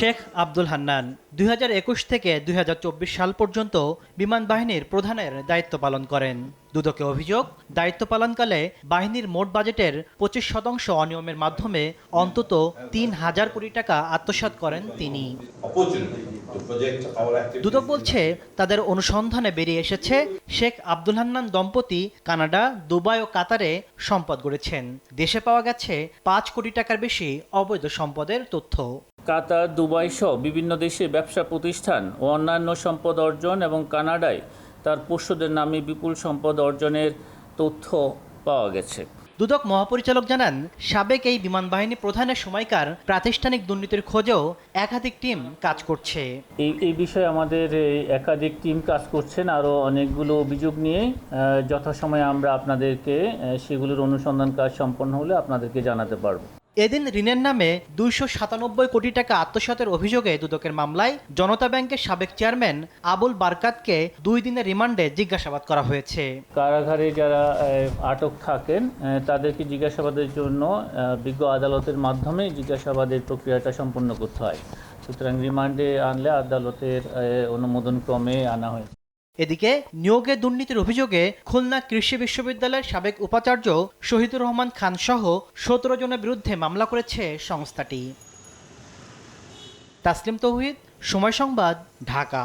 শেখ আব্দুল হান্নান দুই হাজার একুশ থেকে দুই হাজার চব্বিশ সাল পর্যন্ত বিমান বাহিনীর প্রধানের দায়িত্ব পালন করেন। দুদকে অভিযোগ, দায়িত্ব পালনকালে বাহিনীর মোট বাজেটের পঁচিশ শতাংশ অনিয়মের মাধ্যমে অন্তত তিন হাজার কোটি টাকা আত্মসাত করেন তিনি। দুদক বলছে তাদের অনুসন্ধানে বেরিয়ে এসেছে শেখ আব্দুল হান্নান দম্পতি কানাডা দুবাই ও কাতারে সম্পদ গড়েছেন। দেশে পাওয়া গেছে পাঁচ কোটি টাকার বেশি অবৈধ সম্পদের তথ্য। কাতার দুবাই সহ বিভিন্ন দেশে ব্যবসা প্রতিষ্ঠান ও অন্যান্য সম্পদ অর্জন এবং কানাডায় তার পোষ্যদের নামে বিপুল সম্পদ অর্জনের তথ্য পাওয়া গেছে। দুদক মহাপরিচালক জানান, সাবেক এই বিমান বাহিনী প্রধানের সময়কার প্রাতিষ্ঠানিক দুর্নীতির খোঁজেও একাধিক টিম কাজ করছে। এই এই বিষয়ে আমাদের একাধিক টিম কাজ করছেন, আরও অনেকগুলো অভিযোগ নিয়ে যথাসময়ে আমরা আপনাদেরকে সেগুলোর অনুসন্ধান কাজ সম্পন্ন হলে আপনাদেরকে জানাতে পারব। এদিন ঋণের নামে দুইশো সাতানব্বই কোটি টাকা আত্মসাতের অভিযোগে দুদকের মামলায় জনতা ব্যাংকের সাবেক চেয়ারম্যান আবুল বারকাতকে দুই দিনের রিমান্ডে জিজ্ঞাসাবাদ করা হয়েছে। কারাগারে যারা আটক থাকেন তাদেরকে জিজ্ঞাসাবাদের জন্য বিজ্ঞ আদালতের মাধ্যমে জিজ্ঞাসাবাদের প্রক্রিয়াটা সম্পন্ন করতে হয়। সুতরাং রিমান্ডে আনলে আদালতের অনুমোদন ক্রমে আনা হয়। এদিকে নিয়োগে দুর্নীতির অভিযোগে খুলনা কৃষি বিশ্ববিদ্যালয়ের সাবেক উপাচার্য শহীদুর রহমান খান সহ সতেরো জনের বিরুদ্ধে মামলা করেছে সংস্থাটি। তাসলিম তৌহিদ, সময় সংবাদ, ঢাকা।